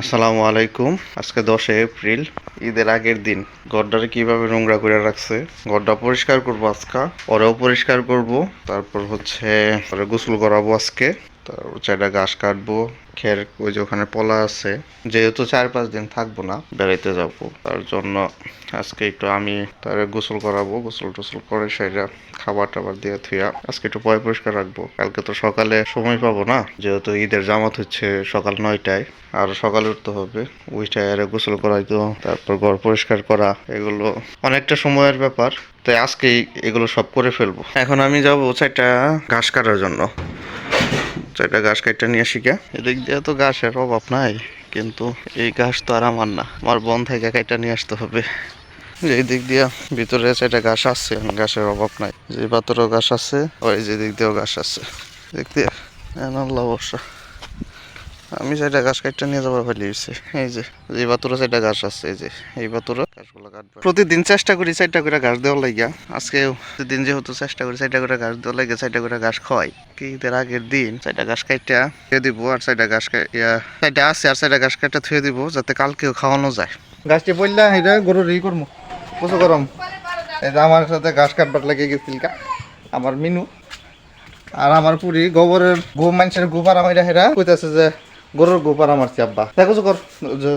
আসসালামু আলাইকুম। আজকে দশই এপ্রিল, ঈদের আগের দিন। গড্ডারে কীভাবে নোংরা করে রাখছে? গড্ডা পরিষ্কার করব আজকে, পরেও পরিষ্কার করব। তারপর হচ্ছে গোসল করাবো আজকে। তারপর চারটা ঘাস কাটবো। খের ওই যে ওখানে পলা আছে। যেহেতু চার পাঁচ দিন থাকব না, বেড়াইতে যাব। তার জন্য আজকে একটু আমি তার গোসল করাবো। গোসল টোসল করে সেটা খাবার টাবার দিয়ে থুয়া আজকে একটু পয় পরিষ্কার রাখব। কালকে তো সকালে সময় পাবো না, যেহেতু ঈদের জামাত হচ্ছে সকাল নয়টায়। আর সকালে উঠতে হবে উইটায় আর গোসল করাইতো তারপর ঘর পরিষ্কার করা, এগুলো অনেকটা সময়ের ব্যাপার। তাই আজকেই এগুলো সব করে ফেলব। এখন আমি যাব চারটা ঘাস কাটার জন্য। চারটা গাছ কাটটা নিয়ে কে এদিক দিয়ে তো গাছের অভাব নাই, কিন্তু এই গাছ তো আর আমার না। আমার বন থেকে কাইটা নিয়ে আসতে হবে। যে দিক দিয়ে ভিতরে চারটা গাছ আছে গাছের অভাব নাই। যে পাথরও গাছ আছে, ওই যে দিক দিয়েও গাছ আছে। দিক দিয়ে আল্লাহ অবশ্য আমি চারটা ঘাস কাটটা নিয়ে যাবার ফেলিয়েছি এই যে এই পাথরে চারটা ঘাস আছে, এই যে, এই পাথরে ঘাসগুলো কাটবে। প্রতিদিন চেষ্টা করি চারটা করে ঘাস দেওয়ার লাগিয়া। আজকে প্রতিদিন যেহেতু চেষ্টা করি চারটা করে ঘাস দেওয়ার লাগে চারটা করে ঘাস খাওয়াই। কি ঈদের আগের দিন চারটা ঘাস কাটটা থুয়ে দিব আর চারটা ঘাস চারটা আছে আর চারটা ঘাস কাটটা থুয়ে দিব যাতে কালকেও খাওয়ানো যায়। গাছটি পড়লা এটা গরুর ই করব বুঝো গরম। যে আমার সাথে ঘাস কাটবার লাগে গেছিল আমার মিনু। আর আমার পুরি গোবরের গো মানুষের গোবার আমার হেরা কইতাছে যে গরুর গোবার আমার তাই কিছু কর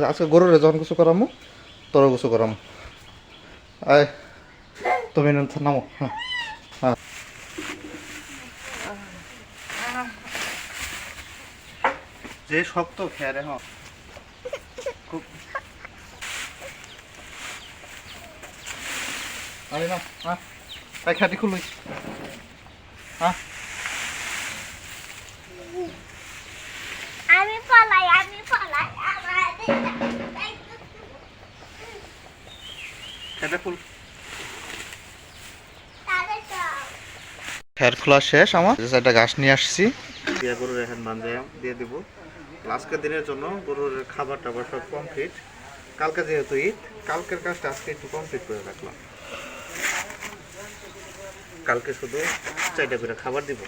আজকে গরুর যখন কিছু করামু তোর কিছু করামু। আয়, তুমি নামো হ্যাঁ। হ্যাঁ যে শক্ত খেয়ারে হ আরে না হ্যাঁ তাই খাটি খুলুই হ্যাঁ আমি পলাই খের খোলা শেষ আমার। যে চারটা ঘাস নিয়ে আসছি। দিয়া গরুর এখন বান্ধে দিয়ে দিব। আজকের দিনের জন্য গরুর খাবার টাবার সব কমপ্লিট কালকে যেহেতু ঈদ কালকের কাজটা আজকে একটু কমপ্লিট করে রাখলাম। কালকে শুধু চারটা করে খাবার দিব।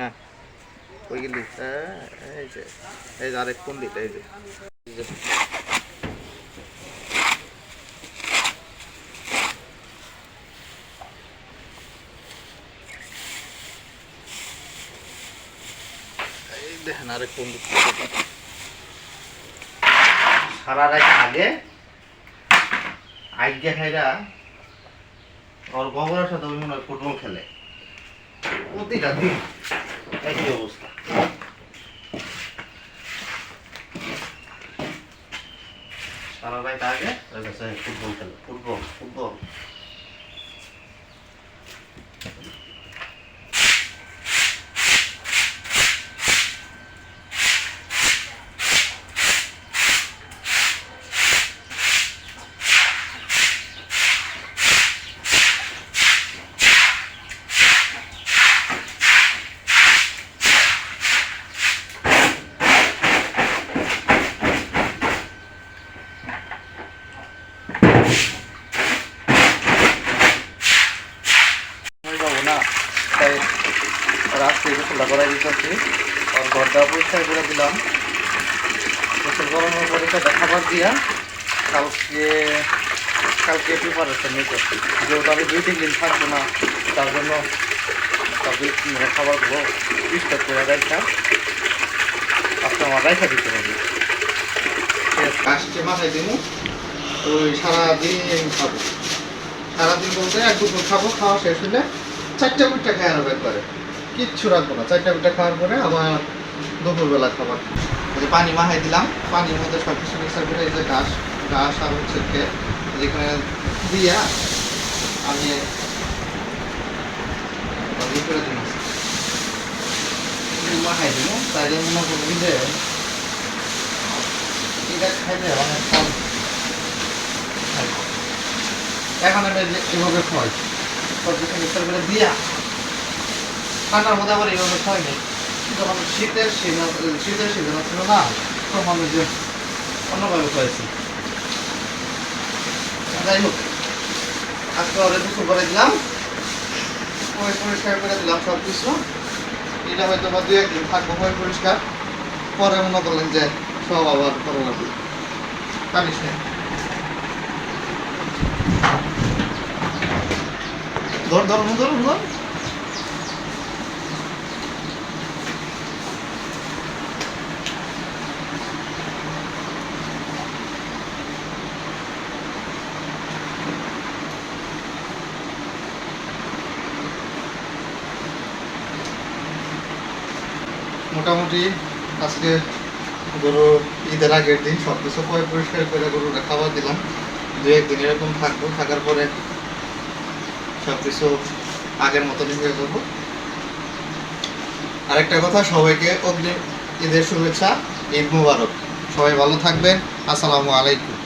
না ওই হ্যাঁ, এই যে এই আরেক কোন এই যে। কোন সারা রাত আগে আজ্ঞা খাইরা ওর গোবরের সাথে ওই মনে হয় ফুটবল খেলে। প্রতিটা দিন একই অবস্থা। সারা রাত আগে ফুটবল খেলে। ফুটবল ফুটবল সময় পাবো না তাই রাত্রে দিতেছি আর ঘরটা পরিষ্কার করে দিলাম। গোসল করানোর পরে সেটা খাবার দিয়া কালকে কালকে প্রিপারেশন নিতেছি যেহেতু আমি দুই তিন দিন থাকব না, তার জন্য দিনের খাবারগুলো পরিষ্কার করে রাখা আজকে আমার রাখা দিতে হবে। আসছে মাথায় দিমু ওই সারাদিন খাব। সারাদিন বলতে এক দুপুর খাব, খাওয়া শেষ হলে চারটা পিঠা খাই আরও একবারে। কিচ্ছু রাখব না। চারটা পিঠা খাওয়ার পরে আবার দুপুরবেলা খাবার। যে পানি মাহাই দিলাম। পানির মধ্যে সব কিছু মিক্সার করে এই যে ঘাস ঘাস আর হচ্ছে যেখানে দিয়া আমি করে দিলাম। মাহাই দিব তাইলে মনে করবি যে এখন আমি এভাবে খাওয়াই। সব কিছু মিক্সার করে দিয়া ঠান্ডার মধ্যে আবার এইভাবে খাওয়াই নি যখন শীতের সিজন শীতের সিজন ছিল না, তখন আমি যে অন্যভাবে খাওয়াইছি যাই হোক, আজকে ওরে দুপুর করে দিলাম। পরিষ্কার করে দিলাম সব কিছু এটা হয়তো বা দু একদিন থাকব, পরে পরিষ্কার। পরে মনে করলেন যে সব আবার করা লাগবে না। ধর ধর ধর ধর। মোটামুটি আজকে গরু ঈদের আগের দিন সব কিছু পয় পরিষ্কার করে গরুটা খাবার দিলাম। দু একদিন এরকম থাকব, থাকার পরে সব কিছু আগের মতনই হয়ে যাব। আরেকটা কথা, সবাইকে অগ্রিম ঈদের শুভেচ্ছা, ঈদ মুবারক। সবাই ভালো থাকবেন। আসসালামু আলাইকুম।